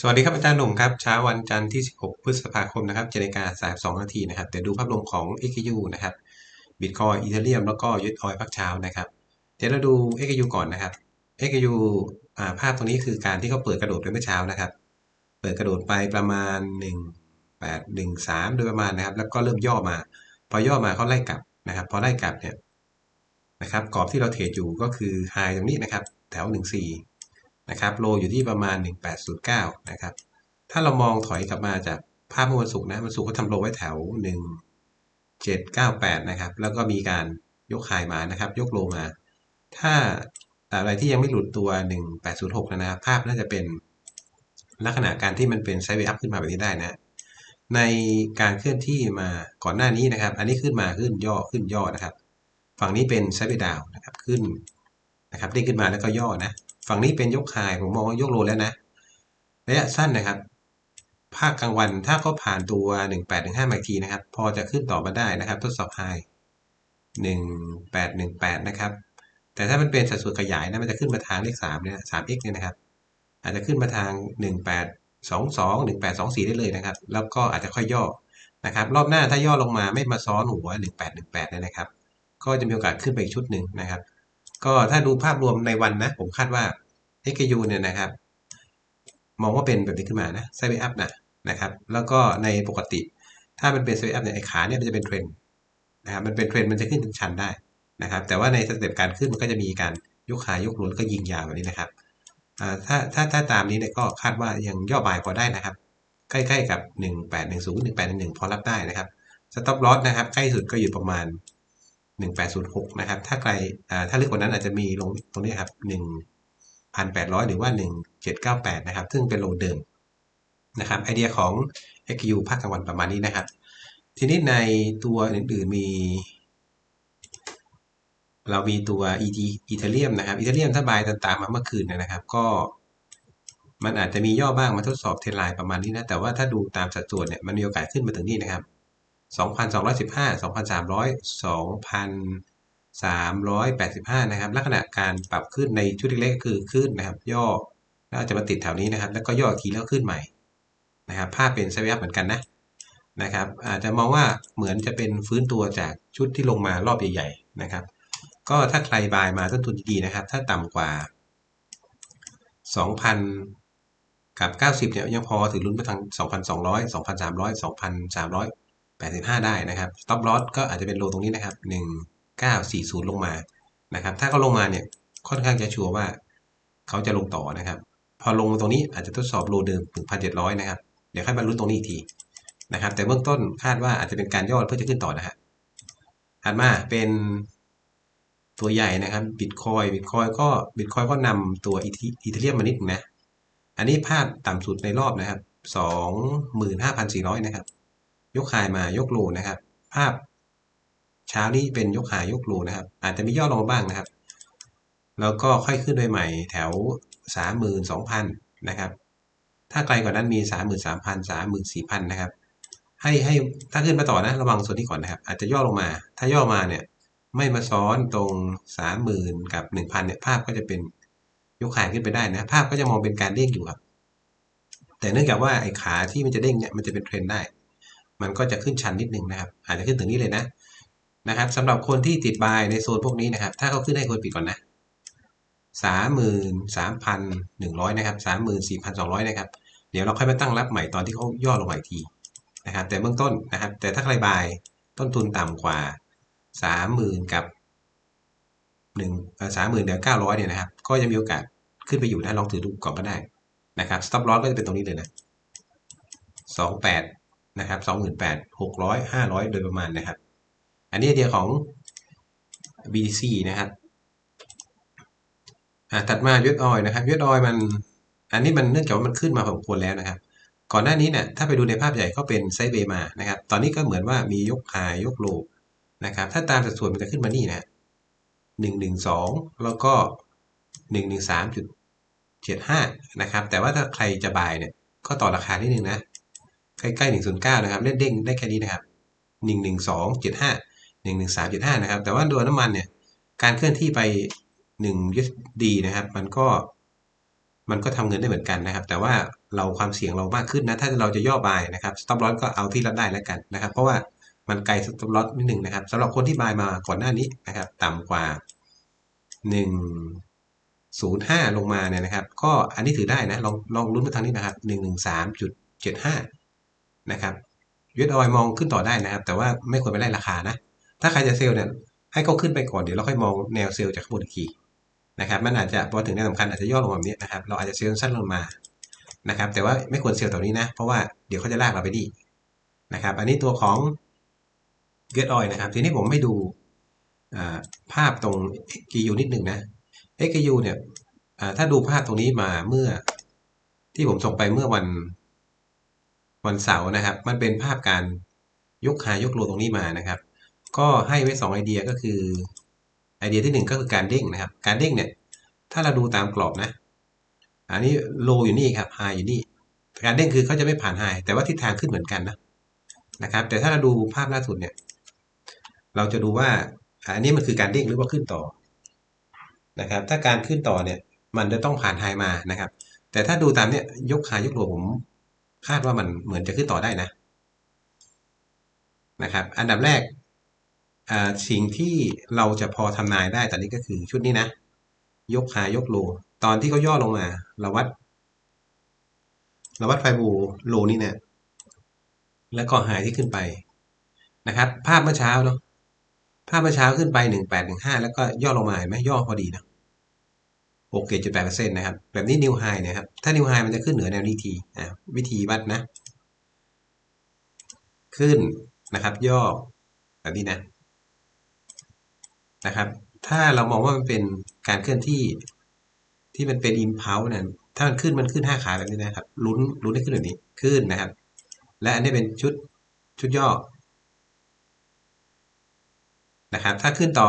สวัสดีครับอาจารย์หนุ่มครับเช้าวันจันทร์ที่ 16 พฤษภาคมนะครับเจริกา32นาทีนะครับเดี๋ยวดูภาพรวมของ XU นะครับบิตคอยอีเทเรียมแล้วก็ยึดออยพักเช้านะครับ เดี๋ยวเราดู XU ก่อนนะครับ XU อ่าภาพตรงนี้คือการที่เขาเปิดกระโดดไปเมื่อเช้านะครับ เปิดกระโดดไปประมาณ 1 8 1 3 โดยประมาณนะครับ แล้วก็เริ่มย่อมา พอย่อมาเขาไล่กลับนะครับ พอไล่กลับเนี่ยนะครับกรอบที่เราเทรดอยู่ก็คือไฮตรงนี้นะครับ แถว 14 นะครับโลอยู่ที่ประมาณ 1809นะครับถ้าเรามองถอยกลับมาจากภาพเมื่อวันศุกร์นะวันศุกร์ก็ทำโลไว้แถว 1798นะครับแล้วก็มีการยกไฮมานะครับ ยกโลมา ถ้าอะไรที่ยังไม่หลุดตัว 1806นะครับภาพน่าจะเป็นลักษณะการที่มันเป็นไซด์เวย์อัพขึ้นมาแบบนี้ได้นะในการเคลื่อนที่มาก่อนหน้านี้นะครับ อันนี้ขึ้นมาขึ้นย่อขึ้นย่อนะครับ ฝั่งนี้เป็นไซด์เวย์ดาวนะครับขึ้นนะครับได้ขึ้นมาแล้วก็ย่อนะ ฝั่งนี้เป็นยกไฮผมมองว่ายกโลแล้วนะระยะสั้นนะครับ ภาคกลางวันถ้าเขาผ่านตัว 1815มาอีกทีนะครับ พอจะขึ้นต่อมาได้นะครับทดสอบไฮ1818 นะครับ แต่ถ้ามันเป็นสัดส่วนขยายนะมันจะขึ้นมาทางเลข3เนี่ย 3x เนี่ยนะครับ อาจจะขึ้นมาทาง 1822 1824 ได้เลยนะครับ แล้วก็อาจจะค่อยย่อนะครับ รอบหน้าถ้าย่อลงมาไม่มาซ้อนหัว 1818เลยนะครับ ก็จะมีโอกาสขึ้นไปอีกชุดหนึ่งนะครับ ก็ถ้าดูภาพรวมในวันนะ ผมคาดว่า XU เนี่ยนะครับ มองว่าเป็นแบบนี้ขึ้นมานะไซด์เวอัพนะนะครับ แล้วก็ในปกติ ถ้ามันเป็นไซด์เวอัพเนี่ยไอ้ขาเนี่ยมันจะเป็นเทรนด์นะครับมันเป็นเทรนด์มันจะขึ้นถึงชันได้นะครับ แต่ว่าในสเต็ปการขึ้นมันก็จะมีการยกขายยกหลุนก็ยิงยาวแบบนี้นะครับถ้าถ้าถ้าตามนี้เนี่ยก็คาดว่ายังย่อบายพอได้นะครับ ใกล้ๆกับ 1810 1811 พอรับได้นะครับสต็อปลอสนะครับ ใกล้สุดก็อยู่ประมาณ 1806 นะครับ ถ้าไกลถ้าลึกกว่านั้นอาจจะมีลงตรงนี้ครับ 1,800 หรือว่า 1798 นะครับ ซึ่งเป็นโลเดิมนะครับไอเดียของ XQ ภาคกลางวันประมาณนี้นะครับ ทีนี้ในตัวอื่นๆมี เรามีตัว ET อีเทเรียมนะครับอีเทเรียมถ้าบายตามมาเมื่อคืนนะครับ ก็มันอาจจะมีย่อบ้างมาทดสอบเทนไลน์ประมาณนี้นะ แต่ว่าถ้าดูตามสัดส่วนเนี่ยมันมีโอกาสขึ้นมาถึงนี่นะครับ 2,215 2,300 2,385 นะครับ ลักษณะการปรับขึ้นในชุดเล็กๆคือขึ้นนะครับ ย่อแล้วจะมาติดแถวนี้นะครับ แล้วก็ย่อทีแล้วขึ้นใหม่นะครับภาพเป็นไซด์อัพเหมือนกันนะนะครับ อาจจะมองว่าเหมือนจะเป็นฟื้นตัวจากชุดที่ลงมารอบใหญ่ๆนะครับ ก็ถ้าใครบายมาต้นทุนดีๆนะครับ ถ้าต่ำกว่า 2,000 กับ 90เนี่ยยังพอถือลุ้นไปทาง 2,200, 2,300, 2,300 85 ได้นะครับ stop loss ก็อาจจะเป็นโลตรงนี้นะครับ 1940 ลงมานะครับ ถ้าเขาลงมาเนี่ยค่อนข้างจะชัวร์ว่าเขาจะลงต่อนะครับ พอลงตรงนี้อาจจะทดสอบโลเดิมถึง1,700 นะครับ เดี๋ยวค่อยมาลุ้นตรงนี้อีกทีนะครับ แต่เบื้องต้นคาดว่าอาจจะเป็นการย่อเพื่อจะขึ้นต่อนะฮะถัดมาเป็นตัวใหญ่นะครับบิตคอยบิตคอยก็บิตคอยก็นำตัวอีเทเรียมมานิดนึงนะอันนี้ภาพต่ำสุดในรอบนะครับสองหมื่นห้าพันสี่ร้อยนะครับ ยกขายมายกโลนะครับ ภาพเช้านี้เป็นยกขายยกโลนะครับ อาจจะมีย่อลงบ้างนะครับ แล้วก็ค่อยขึ้นโดยใหม่แถวสามหมื่นสองพันนะครับ ถ้าไกลกว่านั้นมีสามหมื่นสามพันสามหมื่นสี่พันนะครับ ให้ให้ถ้าขึ้นมาต่อนะระวังส่วนนี้ก่อนนะครับ อาจจะย่อลงมา ถ้าย่อมาเนี่ยไม่มาซ้อนตรงสามหมื่นกับหนึ่งพันเนี่ยภาพก็จะเป็นยกขายขึ้นไปได้นะ ภาพก็จะมองเป็นการเด้งอยู่ครับ แต่เนื่องจากว่าไอ้ขาที่มันจะเด้งเนี่ยมันจะเป็นเทรนได้ มันก็จะขึ้นชันนิดนึงนะครับ อาจจะขึ้นถึงนี้เลยนะนะครับสำหรับคนที่ติดบายในโซนพวกนี้นะครับ ถ้าเขาขึ้นให้คนปิดก่อนนะสามหมื่นสามพันหนึ่งร้อยนะครับสามหมื่นสี่พันสองร้อยนะครับ เดี๋ยวเราค่อยมาตั้งรับใหม่ตอนที่เขาย่อลงมาอีกทีนะครับ แต่เบื้องต้นนะครับ แต่ถ้าใครบายต้นทุนต่ำกว่าสามหมื่นกับหนึ่งสามหมื่นเดี๋ยวเก้าร้อยเนี่ยนะครับ ก็ยังมีโอกาสขึ้นไปอยู่นะลองถือดูก่อนก็ได้นะครับ stop loss ก็จะเป็นตรงนี้เลยนะสองแปด นะครับสองหมื่นแปดหกร้อยห้าร้อยโดยประมาณนะครับ อันนี้ไอเดียของ BTC นะครับอ่าถัดมายูดออยนะครับยูดออยมัน อันนี้มันเนื่องจากว่ามันขึ้นมาพอสมควรแล้วนะครับ ก่อนหน้านี้เนี่ยถ้าไปดูในภาพใหญ่ก็เป็นไซด์เวย์มานะครับ ตอนนี้ก็เหมือนว่ามียกหายยกโลนะครับ ถ้าตามสัดส่วนมันจะขึ้นมานี่นะหนึ่งหนึ่งสองแล้วก็หนึ่งหนึ่งสามจุดเจ็ดห้านะครับ แต่ว่าถ้าใครจะบายเนี่ยก็ต่อราคานิดนึงนะ ใกล้ๆหนึ่งศูนย์เก้านะครับ เล่นเด้งได้แค่นี้นะครับหนึ่งหนึ่งสองเจ็ดห้าหนึ่งหนึ่งสามเจ็ดห้านะครับ แต่ว่าตัวน้ำมันเนี่ย การเคลื่อนที่ไปหนึ่ง USD นะครับ มันก็ มันก็ทำเงินได้เหมือนกันนะครับ แต่ว่าเราความเสี่ยงเรามากขึ้นนะ ถ้าเราจะย่อบายนะครับ stop loss ก็เอาที่รับได้แล้วกันนะครับ เพราะว่ามันไกล stop loss นิดหนึ่งนะครับสำหรับคนที่บายมาก่อนหน้านี้นะครับ ต่ำกว่าหนึ่งศูนย์ห้าลงมาเนี่ยนะครับ ก็อันนี้ถือได้นะ ลองลองลุ้นไปทางนี้นะครับหนึ่งหนึ่งสามจุดเจ็ดห้า นะครับยูเอสออยมองขึ้นต่อได้นะครับ แต่ว่าไม่ควรไปไล่ราคานะ ถ้าใครจะเซลล์เนี่ยให้เขาขึ้นไปก่อนเดี๋ยวเราค่อยมองแนวเซลล์จากข้างบนอีกทีนะครับมันอาจจะพอถึงแนวสำคัญอาจจะย่อลงแบบนี้นะครับ เราอาจจะเซลล์สั้นลงมานะครับ แต่ว่าไม่ควรเซลล์แถวนี้นะ เพราะว่าเดี๋ยวเขาจะลากเราไปดีนะครับ อันนี้ตัวของเกตออยนะครับ ทีนี้ผมไม่ดูภาพตรง XGU นิดหนึ่งนะ XGU เนี่ยถ้าดูภาพตรงนี้มาเมื่อที่ผมส่งไปเมื่อวัน วันเสาร์นะครับ มันเป็นภาพการยกหายกโลตรงนี้มานะครับ ก็ให้ไว้ 2 ไอเดียก็คือไอเดียที่ 1 ก็คือการเด้งนะครับ การเด้งเนี่ย ถ้าเราดูตามกรอบนะ อันนี้โลอยู่นี่ครับไฮอยู่นี่การเด้งคือเขาจะไม่ผ่านไฮแต่ว่าทิศทางขึ้นเหมือนกันนะนะครับ แต่ถ้าเราดูภาพล่าสุดเนี่ย เราจะดูว่าอันนี้มันคือการเด้งหรือว่าขึ้นต่อนะครับ ถ้าการขึ้นต่อเนี่ย มันจะต้องผ่านไฮมานะครับ แต่ถ้าดูตามเนี่ยยกไฮยกโลผม คาดว่ามันเหมือนจะขึ้นต่อได้นะนะครับ อันดับแรกสิ่งที่เราจะพอทำนายได้ตอนนี้ก็คือชุดนี้นะ ยกหายกโล ตอนที่เขาย่อลงมา เราวัด เราวัดไฟบูโลนี่เนี่ยแล้วก็หายที่ขึ้นไปนะครับ ภาพเมื่อเช้าเนาะภาพเมื่อเช้าขึ้นไปหนึ่งแปดหนึ่งห้าแล้วก็ย่อลงมาเห็นไหมย่อพอดีนะ โอเคจุดแปดเปอร์เซ็นะครับ แบบนี้นิวไฮนี่ยครับ ถ้านิวไฮมันจะขึ้นเหนือแนวนี้ทีอ่าวิธีวัดนะ ขึ้นนะครับ ย่อแบบนี้นะนะครับ ถ้าเรามองว่ามันเป็นการเคลื่อนที่ที่มันเป็นอิมพาวเนี่ยถ้ามันขึ้นมันขึ้นห้าขาแบบนี้นะครับ ลุ้นลุ้นได้ขึ้นแบบนี้ขึ้นนะครับ และอันนี้เป็นชุดชุดย่อนะครับ ถ้าขึ้นต่อ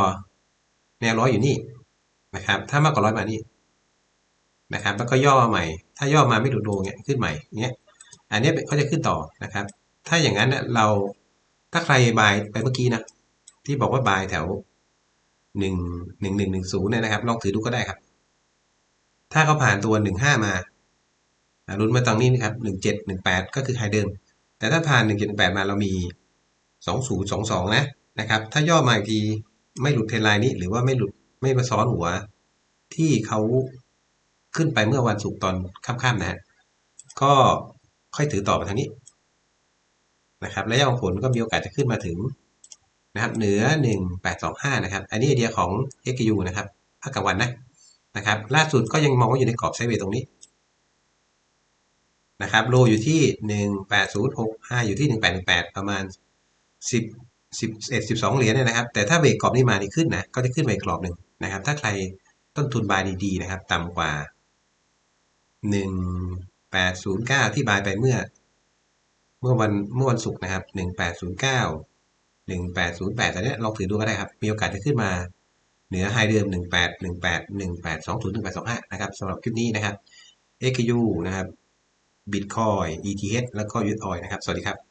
แนวร้อยอยู่นี่นะครับ ถ้ามากกว่าร้อยมานี่ นะครับ แล้วก็ย่อมาใหม่ ถ้าย่อมาไม่ดูโดเงี้ยขึ้นใหม่เงี้ยอันนี้เขาจะขึ้นต่อนะครับ ถ้าอย่างนั้นเราถ้าใครบายไปเมื่อกี้นะที่บอกว่าบายแถวหนึ่งหนึ่งหนึ่งหนึ่งศูนย์เนี่ยนะครับ ลองถือดูก็ได้ครับ ถ้าเขาผ่านตัวหนึ่งห้ามาลุ้นมาตรงนี้นะครับหนึ่งเจ็ดหนึ่งแปดก็คือไฮเดิม แต่ถ้าผ่านหนึ่งเจ็ดแปดมาเรามีสองศูนย์สองสองนะนะครับ ถ้าย่อมาอีกทีไม่หลุดเทนไลน์นี้ หรือว่าไม่หลุดไม่มาซ้อนหัว ที่เขา ขึ้นไปเมื่อวันศุกร์ตอนค่ำๆนะฮะก็ค่อยถือต่อไปทางนี้นะครับและยอดผลก็มีโอกาสจะขึ้นมาถึงนะครับเหนือ 1825 นะครับ อันนี้ไอเดียของ XU นะครับภาคกลางวันนะนะครับ ล่าสุดก็ยังมองว่าอยู่ในกรอบไซเวย์ตรงนี้นะครับโลอยู่ที่ 18065 อยู่ที่ 1818 ประมาณ 10 11 12 เหรียญเนี่ยนะครับ แต่ถ้าเบรกกรอบนี้มานี่ขึ้นนะ ก็จะขึ้นไปกรอบหนึ่งนะครับ ถ้าใครต้นทุนบายดีๆนะครับ ต่ำกว่า หนึ่งแปดศูนย์เก้าที่บายไปเมื่อ เมื่อวันเมื่อวันศุกร์นะครับหนึ่งแปดศูนย์เก้าหนึ่งแปดศูนย์แปดตอนนี้ลองถือดูก็ได้ครับ มีโอกาสจะขึ้นมาเหนือไฮเดิมหนึ่งแปดหนึ่งแปดหนึ่งแปดสองศูนย์หนึ่งแปดสองห้านะครับสำหรับคลิปนี้นะครับ XU นะครับ Bitcoin ETH แล้วก็ USD นะครับ สวัสดีครับ